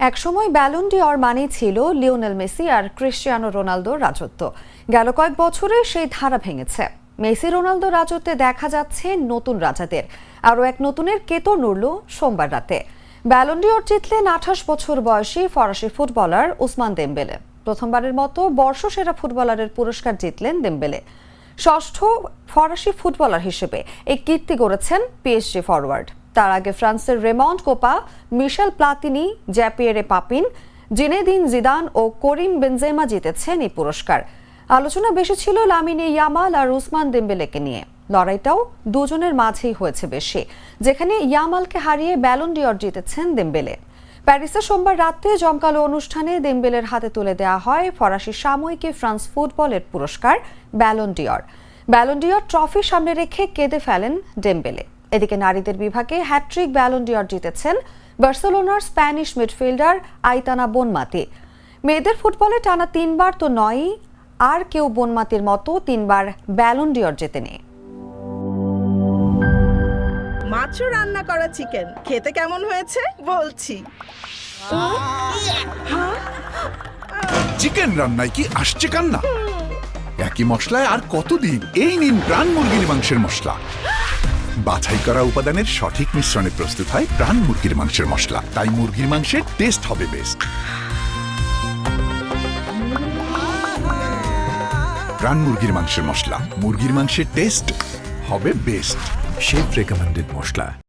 একসময় Ballon d'Or মানেই ছিল লিওনেল মেসি আর ক্রিশ্চিয়ানো রোনালদোর রাজত্ব। গেল কয়েক বছরে সেই ধারা ভেঙেছে। মেসি রোনালদো রাজত্বে দেখা যাচ্ছে নতুন রাজাদের। আরও এক নতুনের কেতো নড়ল সোমবার রাতে। ব্যালন ডিওর জিতলেন আঠাশ বছর বয়সী ফরাসি ফুটবলার উসমান দেমবেলে। প্রথমবারের মতো বর্ষসেরা ফুটবলারের পুরস্কার জিতলেন দেমবেলে। ষষ্ঠ ফরাসি ফুটবলার হিসেবে এই কীর্তি গড়েছেন পিএসজি ফরওয়ার্ড তার আগে ফ্রান্সের Raymond Kopa, Michel Platini, Jean Pierre Papin, Zinedine Zidane ও করিম বেনজেমা জিতেছেন এই পুরস্কার। আলোচনা বেশি ছিল লামিনে ইয়ামাল আর উসমান দেম্বেলেকে নিয়ে। লড়াইটাও দুজনের মাঝেই হয়েছে বেশি, যেখানে ইয়ামালকে হারিয়ে ব্যালন ডিওর জিতেছেন দেম্বেলে। প্যারিসে সোমবার রাতে জমকালো অনুষ্ঠানে দেম্বেলের হাতে তুলে দেওয়া হয় ফরাসি সাময়িকী ফ্রান্স ফুটবলের পুরস্কার Ballon d'Or Ballon d'Or trophy সামনে রেখে কেঁদে ফেলেন ডেম্বেলে এদিকে নারীদের বিভাগে হ্যাট্রিক ব্যালন ডিওর জিতেছেন বার্সেলোনার স্প্যানিশ মিডফিল্ডার আইতানা বনমাতি। মেয়েদের ফুটবলে টানা তিনবার তো নয়ই আর কেউ বনমাতির মতো তিনবার ব্যালন ডিওর জেতেনি। মাত্র রান্না করা চিকেন খেতে কেমন হয়েছে? বলছি। চিকেন রান্নায় কি আসছে কান্না? একই মশলায় আর কতদিন? এই নিন প্রাণ মুরগির মাংসের মশলা। বাছাই করা উপাদানের সঠিক মিশ্রণে প্রস্তুত হয় প্রাণ মুরগির মাংসের মশলা। তাই মুরগির মাংসের টেস্ট হবে বেস্ট প্রাণ মুরগির মাংসের মশলা। মুরগির মাংসের টেস্ট হবে বেস্ট শেফ রেকমেন্ডেড মশলা।